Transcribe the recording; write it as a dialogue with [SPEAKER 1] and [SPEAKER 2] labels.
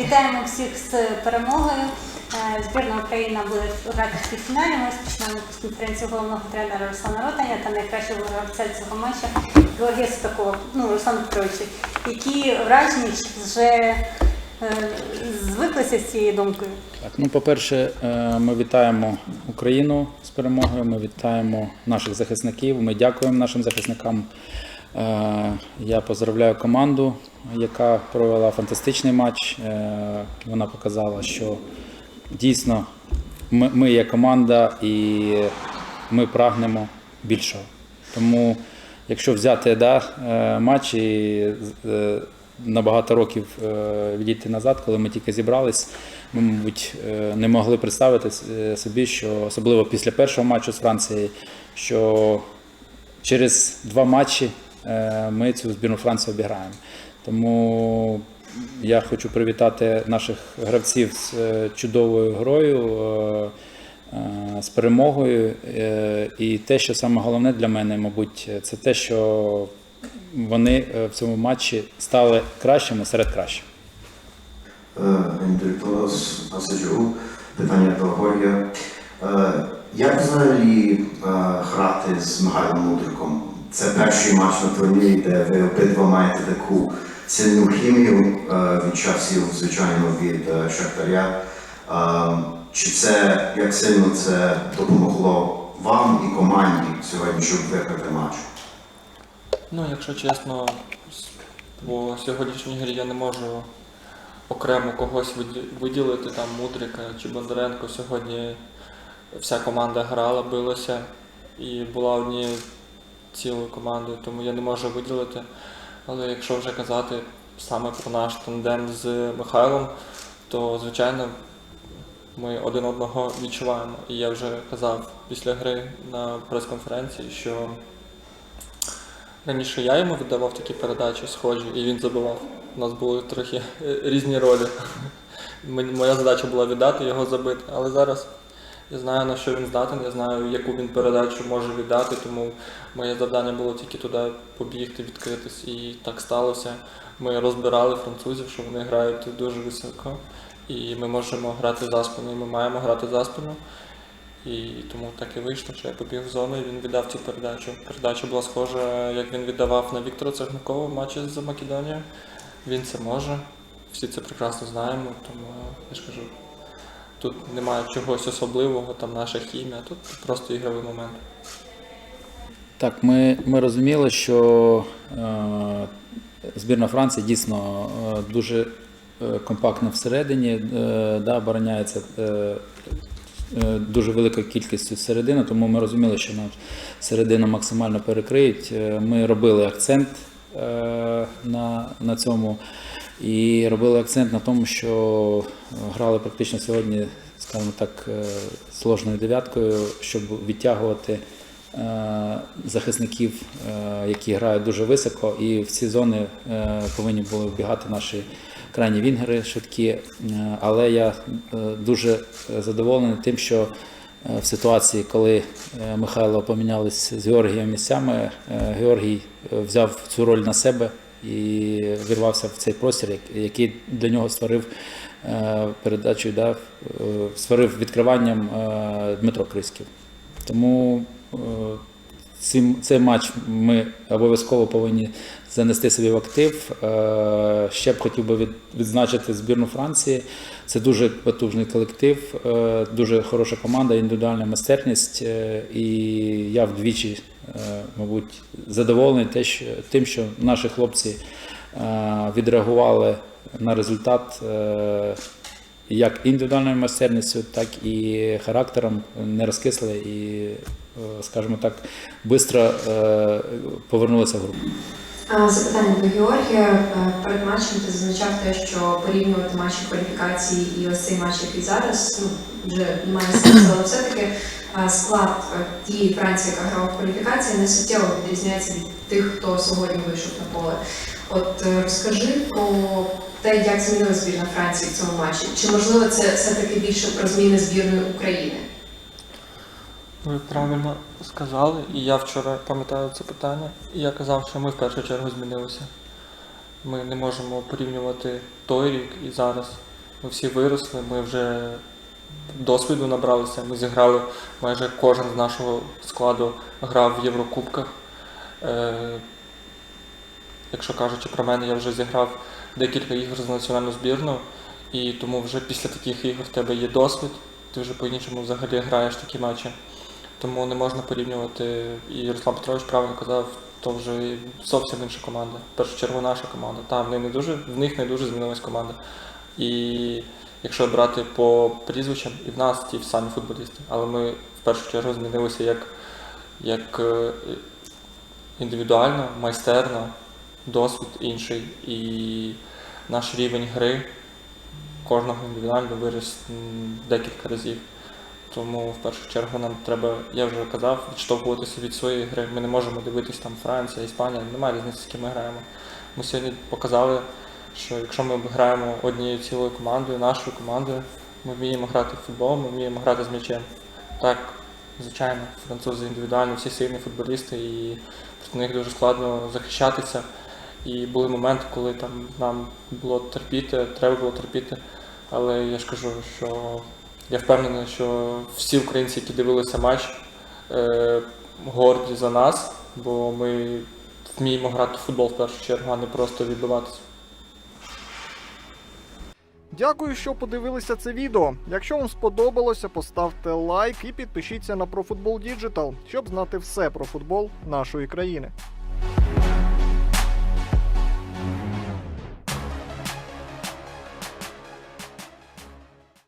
[SPEAKER 1] Вітаємо всіх з перемогою. Е, Збірна Україна буде в півфіналі. Ми розпочнемо з конференції головного тренера Руслана Ротаня та найкращого гравця цього матча Георгія Сутакова, ну, Руслана Петровича. Які враження чи вже е, звиклися з цією думкою?
[SPEAKER 2] Так, ну, по-перше, е, ми вітаємо Україну з перемогою. Ми вітаємо наших захисників. Ми дякуємо нашим захисникам. Е, Я поздравляю команду, яка провела фантастичний матч. Е, Вона показала, що дійсно ми, ми є команда і ми прагнемо більшого. Тому, якщо взяти да, е, матч і на багато років відійти назад, коли ми тільки зібрались, ми, мабуть, не могли представити собі, що особливо після першого матчу з Францією, що через два матчі ми цю збірну Франції обіграємо. Тому я хочу привітати наших гравців з е, чудовою грою, е, е, з перемогою. Е, І те, що саме головне для мене, мабуть, це те, що вони е, в цьому матчі стали кращими серед кращих.
[SPEAKER 3] З пасажиру, питання до Горія. Е, Як взагалі е, грати з Михайлом Мудриком? Це перший матч на турнірі, де ви обидва маєте таку сильну хімію е, від часів, звичайно, від е, Шахтаря. Е, Чи це як сильно це допомогло вам і команді сьогодні, щоб виграти матч?
[SPEAKER 4] Ну, якщо чесно, по сьогоднішній грі я не можу окремо когось виділити, там Мудрика чи Бондаренко. Сьогодні вся команда грала, билася і була однією цілою командою, тому я не можу виділити. Але якщо вже казати саме про наш тандем з Михайлом, то звичайно ми один одного відчуваємо. І я вже казав після гри на прес-конференції, що Раніше я йому віддавав такі передачі схожі, і він забивав. У нас були трохи різні ролі. Моя задача була віддати його забити, але зараз я знаю на що він здатен, я знаю, яку він передачу може віддати, тому моє завдання було тільки туди побігти, відкритись. І так сталося. Ми розбирали французів, що вони грають дуже високо, і ми можемо грати за спину, і ми маємо грати за спину. І тому так і вийшло, що я побіг в зону і він віддав цю передачу. Передача була схожа, як він віддавав на Віктора Цегнакова в матчі з Македонією. Він це може. Всі це прекрасно знаємо, тому я ж кажу, тут немає чогось особливого, там наша хімія, тут просто ігровий момент.
[SPEAKER 2] Так, ми, ми розуміли, що е, збірна Франції дійсно е, дуже е, компактна всередині, е, да, обороняється е, е, дуже великою кількістю середини, тому ми розуміли, що нам середину максимально перекриють. Е, Ми робили акцент е, на, на цьому і робили акцент на тому, що грали практично сьогодні, скажімо так, е, сложною дев'яткою, щоб відтягувати е, захисників, е, які грають дуже високо, і в ці зони е, повинні були вбігати наші крайні вінгери швидкі. Е, Але я е, дуже задоволений тим, що е, в ситуації, коли е, Михайло помінялись з Георгієм місцями, е, Георгій е, взяв цю роль на себе і вірвався в цей простір, який для нього створив е, передачу, да, е, створив відкриванням е, Дмитро Криськів. Тому цим, цей матч ми обов'язково повинні занести собі в актив. Е, Ще б хотів би відзначити збірну Франції. Це дуже потужний колектив, е, дуже хороша команда, індивідуальна майстерність. е, І я вдвічі, мабуть, задоволений тим, що наші хлопці відреагували на результат. Е, як індивідуальною майстерністю, так і характером не розкисли і, е, скажімо так, швидко повернулися в гру.
[SPEAKER 5] А, Запитання до Георгія. Е, Перед матчем ти зазначав те, що порівнювати матчі кваліфікації і ось цей матч, який зараз, ну вже немає сенсу, але все-таки е, склад е, тієї Франції, яка грала в кваліфікації, не суттєво відрізняється від тих, хто сьогодні вийшов на поле. От е, розкажи про те, як змінила збірна Франції в цьому матчі. Чи можливо це все-таки більше про зміни збірної України?
[SPEAKER 4] Ви правильно сказали, і я вчора пам'ятаю це питання, я казав, що ми в першу чергу змінилися. Ми не можемо порівнювати той рік і зараз. Ми всі виросли, ми вже досвіду набралися. Ми зіграли майже кожен з нашого складу грав в Єврокубках. Якщо кажучи про мене, я вже зіграв декілька ігор за національну збірну, і тому вже після таких ігор в тебе є досвід, ти вже по-іншому взагалі граєш такі матчі. Тому не можна порівнювати, і Руслан Петрович правильно казав, то вже зовсім інша команда. В першу чергу наша команда. Там в них не дуже, в них не дуже змінилась команда. І якщо брати по прізвищам, і в нас ті самі футболісти, але ми в першу чергу змінилися як, як е, індивідуально, майстерно, досвід інший. І наш рівень гри кожного індивідуально виріс декілька разів. Тому в першу чергу нам треба, я вже казав, відштовхуватися від своєї гри. Ми не можемо дивитись там Франція, Іспанія, немає різниці, з ким ми граємо. Ми сьогодні показали, що якщо ми граємо однією цілою командою, нашою командою, ми вміємо грати в футбол, ми вміємо грати з м'ячем. Так, звичайно, французи індивідуально, всі сильні футболісти, і проти них дуже складно захищатися. І були моменти, коли там нам було терпіти, треба було терпіти. Але я ж кажу, що я впевнений, що всі українці, які дивилися матч, е, горді за нас, бо ми вміємо грати в футбол в першу чергу, а не просто відбиватися.
[SPEAKER 6] Дякую, що подивилися це відео. Якщо вам сподобалося, поставте лайк і підпишіться на ProFootball Digital, щоб знати все про футбол нашої країни.